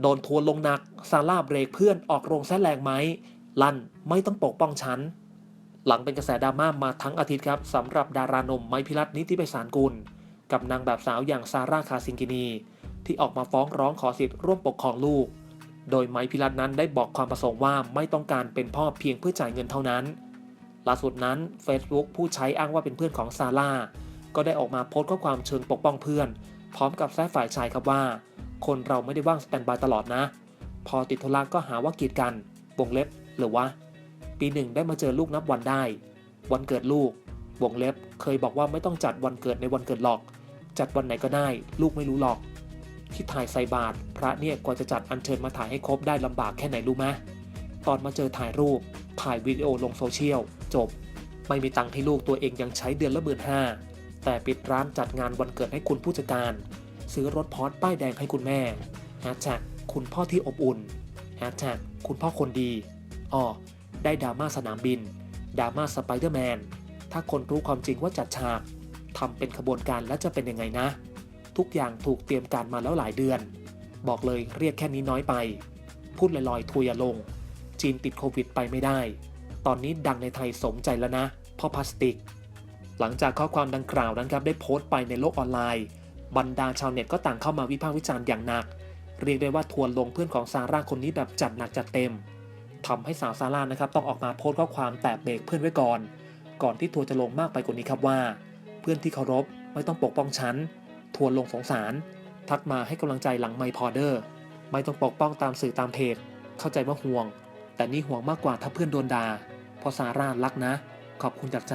โดนทัวลงหนัก ซาร่าเบรกเพื่อนออกโรงแซแรงไหม ลั่นไม่ต้องปกป้องฉัน หลังเป็นกระแสดราม่ามาทั้งอาทิตย์ครับสำหรับดารานมไมพิรัตน์นิติไพศาลกุล กับนางแบบสาวอย่างซาร่าคาซิงกินี ที่ออกมาฟ้องร้องขอสิทธิ์ร่วมปกครองลูก โดยไมพิรัตน์นั้นได้บอกความประสงค์ว่าไม่ต้องการเป็นพ่อเพียงเพื่อจ่ายเงินเท่านั้น ล่าสุดนั้น Facebook ผู้ใช้อ้างว่าเป็นเพื่อนของซาร่าก็ได้ออกมาโพสต์ข้อความเชิงปกป้องเพื่อน พร้อมกับแซะฝ่ายชายครับว่า คนเราไม่ได้ว่างสแตนบายตลอดนะ พอติดธุระก็หาว่ากีดกันวงเล็บหรือว่าปีหนึ่งได้มาเจอลูกนับวันได้ วันเกิดลูกวงเล็บ เคยบอกว่าไม่ต้องจัดวันเกิดในวันเกิดหรอก จัดวันไหนก็ได้ ลูกไม่รู้หรอก ที่ถ่ายใส่บาตรพระเนี่ยกว่าจะจัดอัญเชิญมาถ่ายให้ครบได้ลำบากแค่ไหนรู้ไหมตอนมาเจอถ่ายรูป ถ่ายวิดีโอลงโซเชียล จบ ไม่มีตังค์ให้ลูกตัวเองยังใช้เดือนละหมื่นห้าแต่ปิดร้านจัดงานวันเกิดให้คุณผู้จัดการ ซื้อรถพอร์ตป้ายแดงให้คุณแม่แฮชแท็กคุณพ่อที่อบอุ่นแฮชแท็กคุณพ่อคนดีอ๋อได้ดราม่าสนามบินดราม่าสไปเดอร์แมนถ้าคนรู้ความจริงว่าจัดฉากทำเป็นขบวนการแล้วจะเป็นยังไงนะ ทุกอย่างถูกเตรียมการมาแล้วหลายเดือน บอกเลยเรียกแค่นี้น้อยไป พูดลอยๆทัวร์อย่าลง จีนติดโควิดไปไม่ได้ ตอนนี้ดังในไทยสมใจแล้วนะพ่อพลาสติก หลังจากข้อความดังกล่าวนั้นครับได้โพสต์ไปในโลกออนไลน์ บรรดาชาวเน็ตก็ต่างเข้ามาวิพากษ์วิจารณ์อย่างหนัก เรียกได้ว่าทัวร์ลงเพื่อนของซาร่าคนนี้แบบจัดหนักจัดเต็มทำให้สาวซาร่านะครับต้องออกมาโพสต์ข้อความแตะเบรกเพื่อนไว้ก่อน ก่อนที่ทัวร์จะลงมากไปกว่านี้ครับว่า เพื่อนที่เคารพไม่ต้องปกป้องฉันทัวร์ลงสงสาร ทักมาให้กำลังใจหลังไมพอเดอร์ ไม่ต้องปกป้องตามสื่อตามเพจเข้าใจว่าห่วง แต่นี่ห่วงมากกว่าถ้าเพื่อนโดนด่าเพราะซาร่ารักนะ ขอบคุณจากใจ